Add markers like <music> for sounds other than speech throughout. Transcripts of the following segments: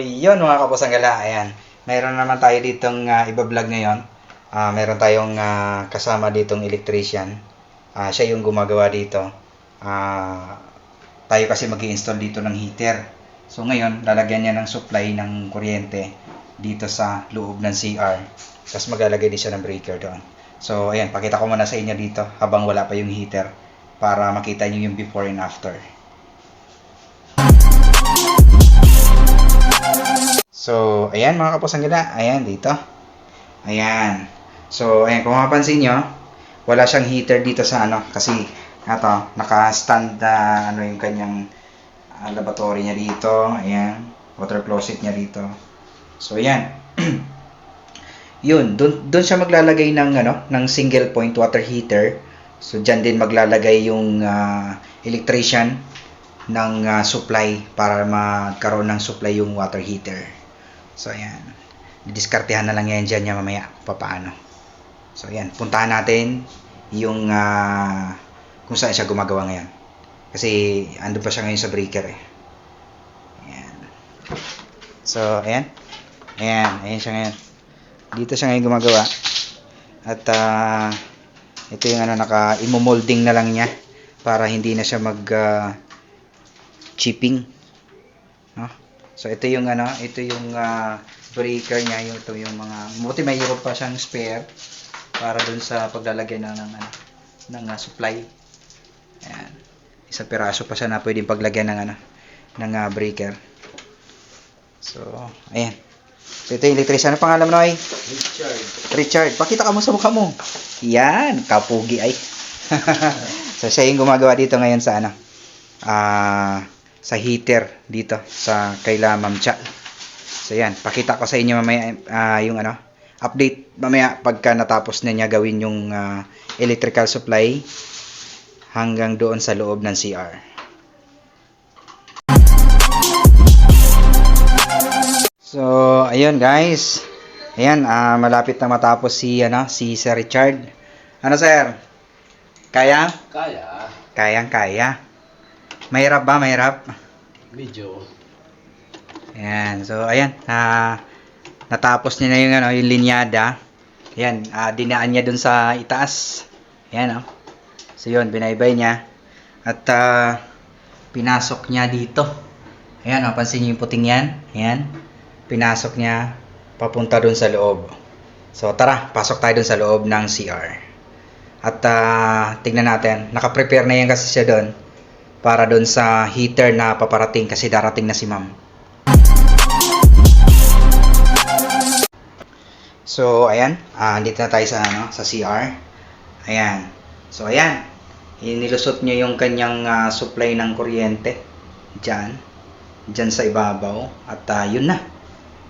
yun mga kapusanggala, ayan. Mayroon naman tayo ditong uh, iba-vlog ngayon. Ah, meron tayong ah, kasama ditong electrician. Ah, siya yung gumagawa dito. Ah, tayo kasi mag install dito ng heater. So ngayon, lalagyan niya ng supply ng kuryente dito sa loob ng CR. Tapos maglalagay din siya ng breaker doon. So ayan, pakita ko muna sa inyo dito habang wala pa yung heater para makita niyo yung before and after. So, ayan mga kapusanggala, ayan dito. Ayan. So, ayan, kung mapapansin nyo, wala siyang heater dito sa ano, kasi, ito, naka-stand na, ano yung kanyang ah, lavatory niya dito, ayan, water closet niya dito. So, ayan. <clears throat> Yun, dun, dun siya maglalagay ng, ano, ng single point water heater. So, dyan din maglalagay yung ah, electrician ng ah, supply para magkaroon ng supply yung water heater. So, ayan. Didiskartehan na lang yan dyan niya mamaya papaano. So, ayan. Puntahan natin yung ah, kung saan siya gumagawa ngayon. Kasi, ando pa siya ngayon sa breaker eh. Ayan. So, ayan. Ayan. Ayan siya ngayon. Dito siya ngayon gumagawa. At, ah, ito yung ano, naka, imomolding na lang niya para hindi na siya mag, ah, chipping. No? So ito yung ano, ito yung ah, breaker niya, yung ito yung mga buti may mayroon pa siyang spare para dun sa paglalagay ng ng ano, ng ah, supply. Ayan. Isang piraso pa siya na pwedeng paglagyan ng ano, ng ah, breaker. So, ayan. So ito yung electrician. Ano pangalan mo, Noy? Richard. Richard, pakita ka mo sa mukha mo. Yan, kapugi ay. <laughs> so siya yung gumagawa dito ngayon sa ano? Ah, sa heater dito sa kaila Ma'am Cha. So yan, pakita ko sa inyo mamaya ah, yung ano, update mamaya pagka natapos na niya gawin yung ah, electrical supply hanggang doon sa loob ng CR. So, ayun guys. Ayan, ah, malapit na matapos si ano, si Sir Richard. Ano sir? Kaya? Kaya. Kayang kaya. Mahirap ba? Mahirap? Medyo. Ayan. So, ayan. ah, natapos niya na yung, ano, yung linyada. Ayan. ah, dinaan niya dun sa itaas. Ayan, oh. So, yun. Binaybay niya. At, ah, pinasok niya dito. Ayan, oh. Pansin niyo yung puting yan. Ayan. Pinasok niya papunta dun sa loob. So, tara. Pasok tayo dun sa loob ng CR. At, ah, tignan natin. Naka-prepare na yan kasi siya dun para doon sa heater na paparating kasi darating na si ma'am. So, ayan. Ah, dito na tayo sa, ano, sa CR. Ayan. So, ayan. Inilusot niya yung kanyang ah, supply ng kuryente. Diyan. Diyan sa ibabaw. At ah, yun na.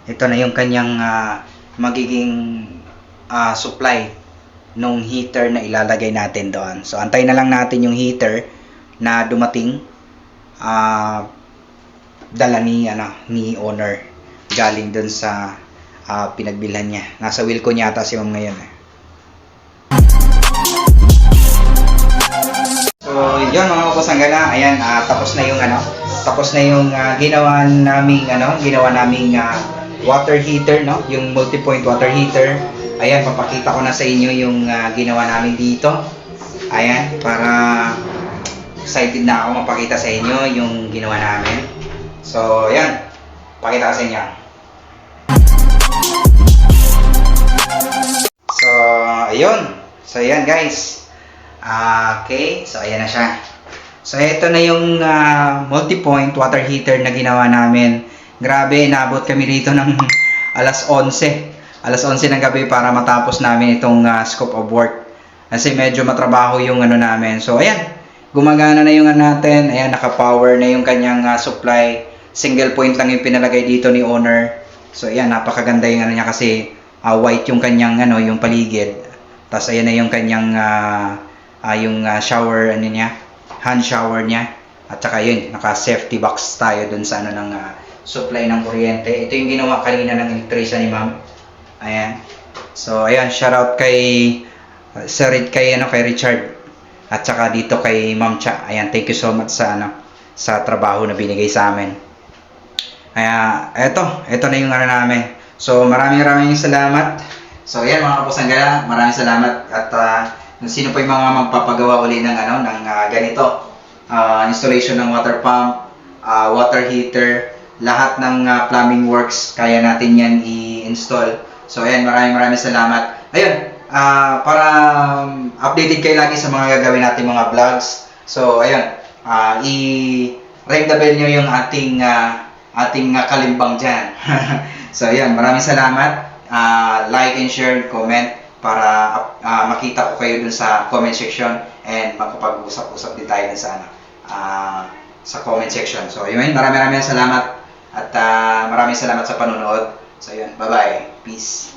Ito na yung kanyang ah, magiging ah, supply nung heater na ilalagay natin doon. So, antay na lang natin yung heater na dumating ah dala ni ano ni owner galing dun sa ah, pinagbilhan niya. Nasa Wilco niya ata si Ma'am ngayon. Eh. So, yun mga kapusanggala, ayan, ah, tapos na yung ano, tapos na yung ah, ginawa naming ano, ginawa naming ah, water heater, no? Yung multi-point water heater. Ayan, papakita ko na sa inyo yung ah, ginawa namin dito. Ayan, para excited na ako mapakita sa inyo yung ginawa namin. So, ayan. Pakita ko sa inyo. So, ayun. So, ayan guys. Ah, okay. So, ayan na siya. So, ito na yung ah, multi-point water heater na ginawa namin. Grabe, inabot kami rito ng <laughs> alas 11. Alas 11 ng gabi para matapos namin itong ah, scope of work. Kasi medyo matrabaho yung ano namin. So, ayan. Gumagana na yung ano natin. Ayan, naka-power na yung kanyang ah, supply. Single point lang yung pinalagay dito ni owner. So, ayan, napakaganda yung ano niya kasi ah, white yung kanyang ano, yung paligid. Tapos, ayan na yung kanyang ah, ah, yung ah, shower, ano niya, hand shower niya. At saka yun, naka-safety box tayo dun sa ano ng ah, supply ng kuryente. Ito yung ginawa kanina ng electrician ni ma'am. Ayan. So, ayan, shout out kay uh, Sir kay ano kay Richard at saka dito kay Ma'am Cha. Ayan, thank you so much sa ano sa trabaho na binigay sa amin. Kaya, eto, eto na yung ano namin. So, maraming maraming salamat. So, yan mga kapusang gala, maraming salamat. At kung sino pa yung mga magpapagawa uli ng, ano, ng ah, ganito, ah, installation ng water pump, ah, water heater, lahat ng ah, plumbing works, kaya natin yan i-install. So, ayan, maraming maraming salamat. Ayun, ah, para um, updated kayo lagi sa mga gagawin natin mga vlogs. So, ayun, ah, i-ring the bell nyo yung ating ah, ating ah, kalimbang dyan. <laughs> so, ayun, maraming salamat. Ah, like and share, comment para ah, makita ko kayo dun sa comment section and makapag-usap-usap din tayo dun sa ano, ah, sa comment section. So, yun, maraming maraming salamat at ah, maraming salamat sa panonood. So, yun, bye-bye. Peace.